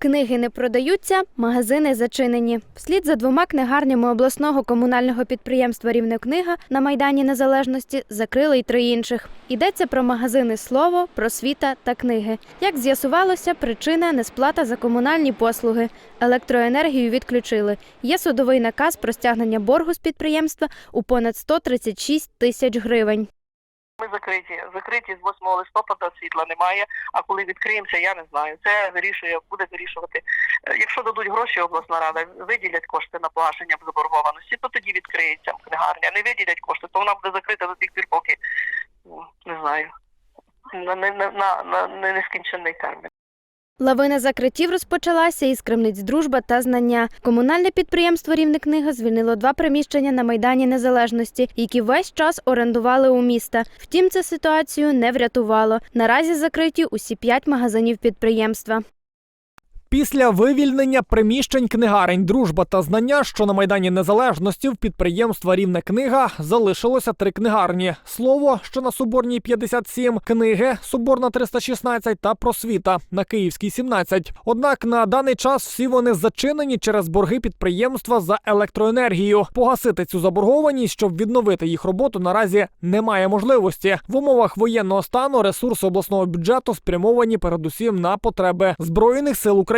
Книги не продаються, магазини зачинені. Вслід за двома книгарнями обласного комунального підприємства Рівнекнига на Майдані Незалежності закрили й три інших. Йдеться про магазини Слово, просвіта та книги. Як з'ясувалося, причина несплата за комунальні послуги. Електроенергію відключили. Є судовий наказ про стягнення боргу з підприємства у понад 136 тисяч гривень. Ми закриті. Закриті з 8 листопада світла немає. А коли відкриємося, я не знаю. Це вирішує, буде вирішувати. Е, Якщо дадуть гроші, обласна рада виділять кошти на погашення заборгованості, то тоді відкриється книгарня. Не виділять кошти, то вона буде закрита до тих пір, поки не знаю. На, на, на, на, на нескінчений термін. Лавина закриттів розпочалася із кремниць дружба та знання. Комунальне підприємство Рівникнига звільнило два приміщення на Майдані Незалежності, які весь час орендували у міста. Втім, це ситуацію не врятувало. Наразі закриті усі п'ять магазинів підприємства. Після вивільнення приміщень книгарень Дружба та знання, що на Майдані Незалежності в підприємства Рівне книга залишилося три книгарні: слово, що на Соборній 57, книги Соборна 316 та просвіта на Київській 17. Однак на даний час всі вони зачинені через борги підприємства за електроенергію. Погасити цю заборгованість, щоб відновити їх роботу, наразі немає можливості. В умовах воєнного стану ресурси обласного бюджету спрямовані передусім на потреби збройних сил України.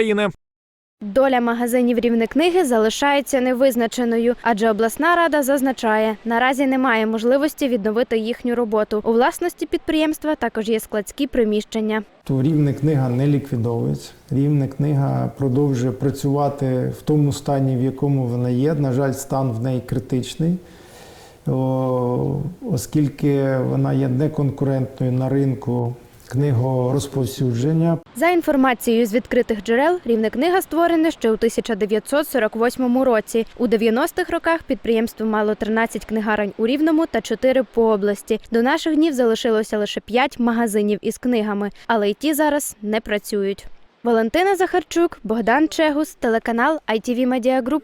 Доля магазинів Рівнекниги залишається невизначеною, адже обласна рада зазначає, наразі немає можливості відновити їхню роботу. У власності підприємства також є складські приміщення. то рівне книга не ліквідовується. Рівне книга продовжує працювати в тому стані, в якому вона є. На жаль, стан в неї критичний, О, оскільки вона є неконкурентною на ринку книгорозповсюдження. За інформацією з відкритих джерел, Рівнекнига створене ще у 1948 році. У 90-х роках підприємство мало 13 книгарень у Рівному та 4 по області. До наших днів залишилося лише 5 магазинів із книгами, але й ті зараз не працюють. Валентина Захарчук, Богдан Чегус, телеканал ITV Media Group.